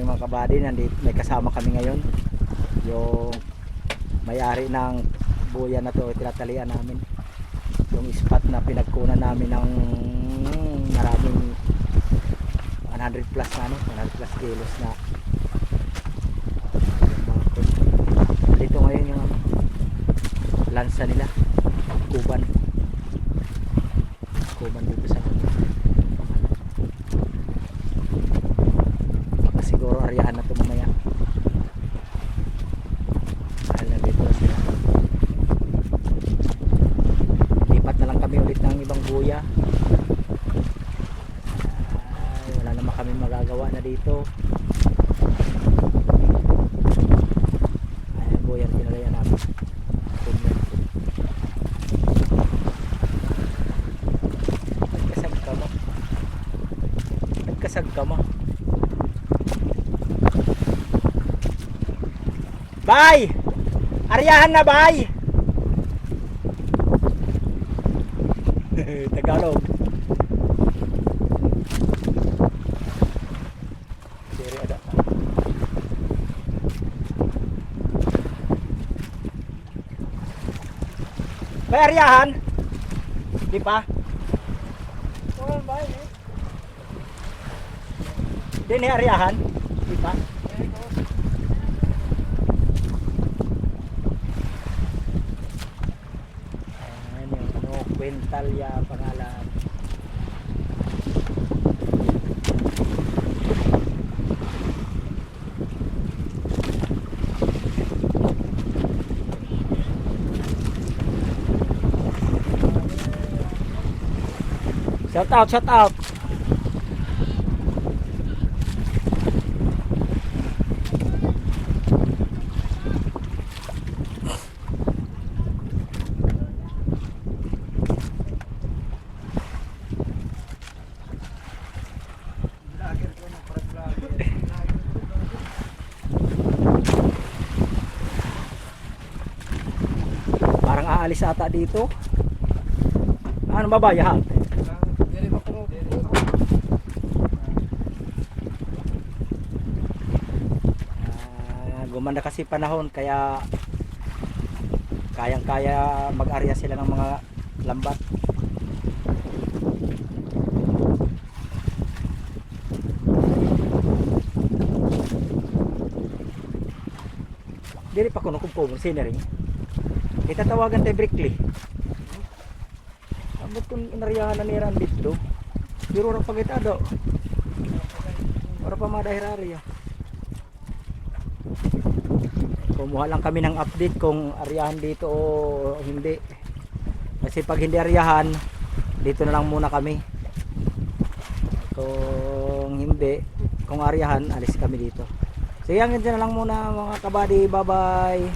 morning mga kabady, nandito, may kasama kami ngayon. Yung may-ari ng buya na to, tinatalian namin. Yung spot na pinagkunan namin ng maraming 100 plus na ano, 100 plus kilos na dito ngayon yung lansa nila kuban kuban dito sa ano baka siguro aryahan na ito mamaya dahil nandito na sila lipat na lang kami ulit ng ibang buya Ay, wala naman kami magagawa na dito Ayan po yan, pinalayan namin. Nagkasag ka mo. Nagkasag ka mo. Bay! Aryahan na, bay! Tagalog. Siri ada. May aryahan? Di pa? Di ni aryahan? Di pa? Ayan yung ano, Quintalia pangalan. Shout out, shout out. Parang aalis ata dito. Ano mabayahan? Ah, gumanda kasi panahon kaya kayang-kaya mag-arya sila ng mga lambat. Dili pa kuno kung po scenery. Itatawagan tayo Brickley. Ambot kung inaryahan na niran dito. Pero ra pagitado. Para pa madahirari ya. Kumuha lang kami ng update kung aryahan dito o hindi. Kasi pag hindi aryahan, dito na lang muna kami. Kung hindi, kung aryahan, alis kami dito. Sige, hanggang dyan na lang muna mga kabady. Bye-bye.